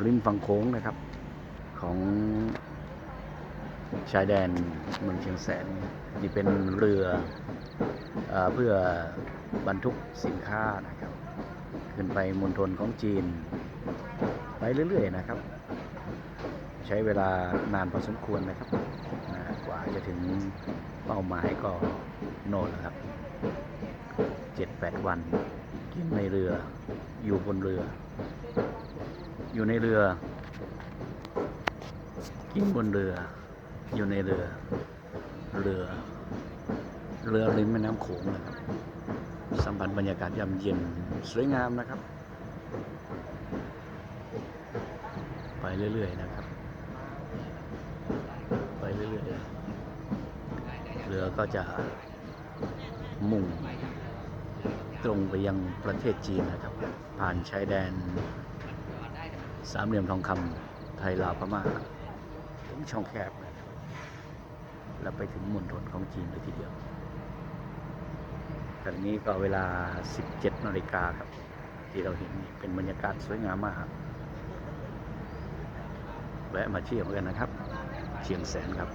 ริมฝั่งโค้งนะครับ ของชายแดนเมืองเชียงแสนนี่เป็นเรือเอเพื่อบรรทุกสินค้านะครับ ขึ้นไปมณฑลของจีน ไปเรื่อยๆนะครับ ใช้เวลานานพอสมควรนะครับกว่าจะถึงเป้าหมายก็โน่นครับเจ็ดแปดวันกินในเรืออยู่บนเรือ อยู่ในเรือ กินบนเรือ อยู่ในเรือ เรือ เรือริมแม่น้ำโขงนะครับ สัมผัสบรรยากาศยามเย็นสวยงามนะครับ ไปเรื่อย ๆ นะครับ ไปเรื่อยๆ เรือก็จะมุ่งตรงไปยังประเทศจีนนะครับ ผ่านชายแดน สามเหลี่ยมทองคำไทยลาวพม่าถึงช่องแคบนะครับแล้วไปถึงมณฑลของจีนเลยทีเดียวตอนนี้ก็เวลา 17นาฬิกาครับ ที่เราเห็นนี่เป็นบรรยากาศสวยงามมากแวะมาเที่ยวกันนะครับ เชียงแสนครับ